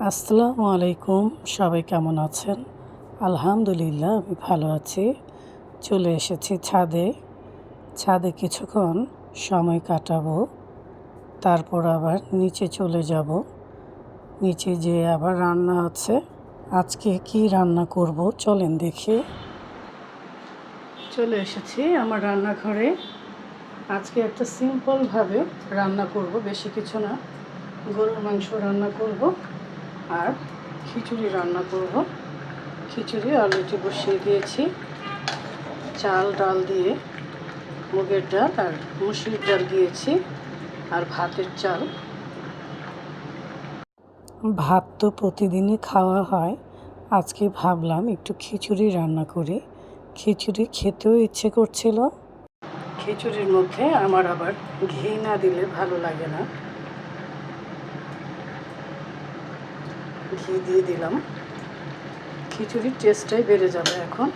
আসসালামু আলাইকুম, সবাই কেমন আছেন? আলহামদুলিল্লাহ, আমি ভালো আছি। চলে এসেছি ছাদে। ছাদে কিছুক্ষণ সময় কাটাবো, তারপর আবার নিচে চলে যাব। নিচে যেয়ে আবার রান্না আছে, আজকে কি রান্না করব চলেন দেখি। চলে এসেছি আমার রান্নাঘরে। আজকে একটা সিম্পলভাবে রান্না করব, বেশি কিছু না। গরুর মাংস রান্না করব। আর খিচুড়ি রান্না করব। খিচুড়ি অলরেডি বসিয়ে দিয়েছি, চাল, ডাল দিয়ে, মুগের ডাল আর মুসুরির ডাল দিয়েছি আর ভাতের চাল। ভাত তো প্রতিদিনই খাওয়া হয়। আজকে ভাবলাম একটু খিচুড়ি রান্না করি। খিচুড়ি খেতেও ইচ্ছে করছিল। খিচুড়ির মধ্যে আমার আবার ঘি না দিলে ভালো লাগে না। ঘি দিয়ে দিলাম। খিচুড়ির টেস্টটাই বেড়ে যাবে এখন।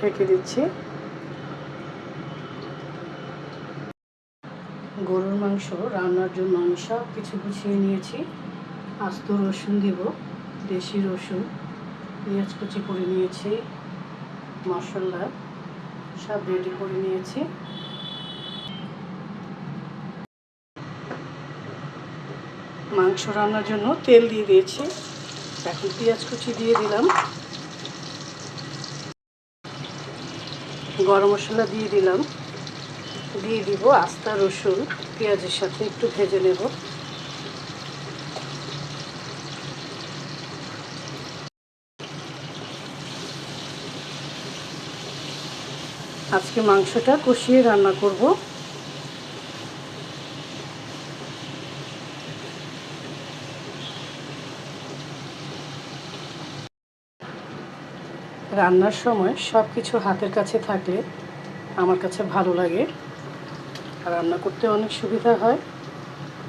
ঢেকে দিচ্ছি। গরুর মাংস রান্নার জন্য আমি সব কিছু গুছিয়ে নিয়েছি। আস্ত রসুন দিব, দেশি রসুন। পেঁয়াজ কুচি করে নিয়েছি, মশলা সব রেডি করে নিয়েছি। মাংস রান্নার জন্য তেল দিয়ে দিয়েছি, এখন পেঁয়াজ কুচি দিয়ে দিলাম। গরম মশলা দিয়ে দিলাম। দিয়ে দিব আস্তা রসুন, পেঁয়াজের সাথে একটু ভেজে নেব। আজকে মাংসটা কষিয়ে রান্না করব। রান্নার সময় সব কিছু হাতের কাছে থাকলে আমার কাছে ভালো লাগে। রান্না করতে অনেক সুবিধা হয়।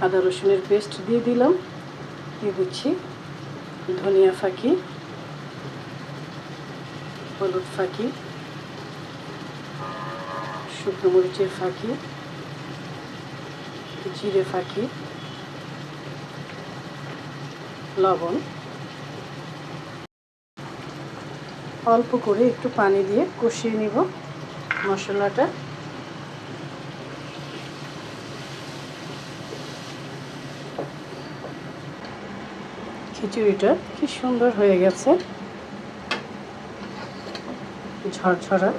আদা রসুনের পেস্ট দিয়ে দিলাম। দিয়ে দিচ্ছি ধনিয়া ফাঁকি, হলুদ ফাঁকি। শুকনো মরিচের ফাঁকি জিরে ফাঁকি, লবণ। অল্প করে একটু পানি দিয়ে কষিয়ে নিব মশলাটা। খিচুড়িটা কি সুন্দর হয়ে গেছে। ঝরঝরা।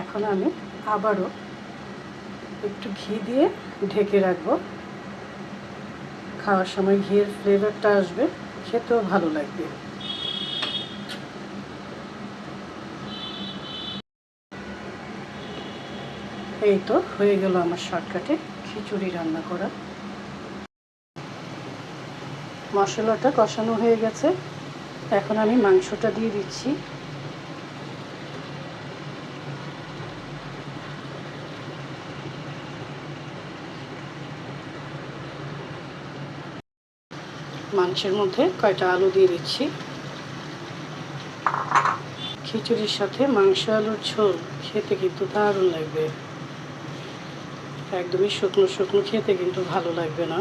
এখন আমি আবারও একটু ঘি দিয়ে ঢেকে রাখব। খাওয়ার সময় ঘিয়ের ফ্লেভারটা আসবে, খেতেও ভালো লাগবে। এই তো হয়ে গেল আমার শর্টকাটে খিচুড়ি রান্না করা। মশলাটা কষানো হয়ে গেছে। এখন আমি মাংসটা দিয়ে দিচ্ছি। মাংসের মধ্যে কয়টা আলু দিয়ে দিচ্ছি? খিচুড়ির সাথে মাংস আলুর ঝোল, খেতে কিন্তু দারুণ লাগবে। একদমই শুকনো শুকনো খেতে কিন্তু ভালো লাগবে না।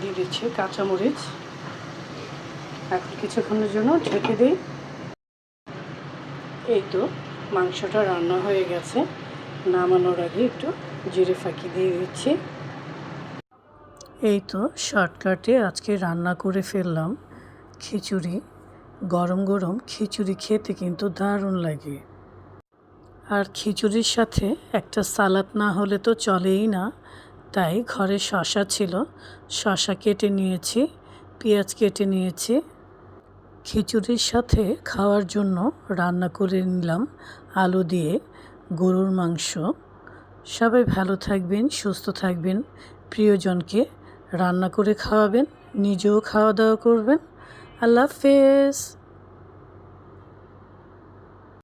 দিয়ে দিচ্ছি কাঁচামরিচ। এখন কিছুক্ষণের জন্য ঢেকে দিই। এই তো, মাংসটা রান্না হয়ে গেছে। নামানোর আগে একটু জিরে ফাঁকি দিয়ে দিচ্ছি। এই তো শর্টকাটে আজকে রান্না করে ফেললাম খিচুড়ি। গরম গরম খিচুড়ি খেতে কিন্তু দারুণ লাগে। আর খিচুড়ির সাথে একটা সালাদ না হলে তো চলেই না। তাই ঘরে শশা ছিল, শশা কেটে নিয়েছি, পেঁয়াজ কেটে নিয়েছি। খিচুড়ির সাথে খাওয়ার জন্য রান্না করে নিলাম আলু দিয়ে। গরুর মাংস। সবাই ভালো থাকবেন, সুস্থ থাকবেন। প্রিয়জনকে রান্না করে খাওয়াবেন, নিজেও খাওয়া দাওয়া করবেন। আল্লাহ হাফেজ।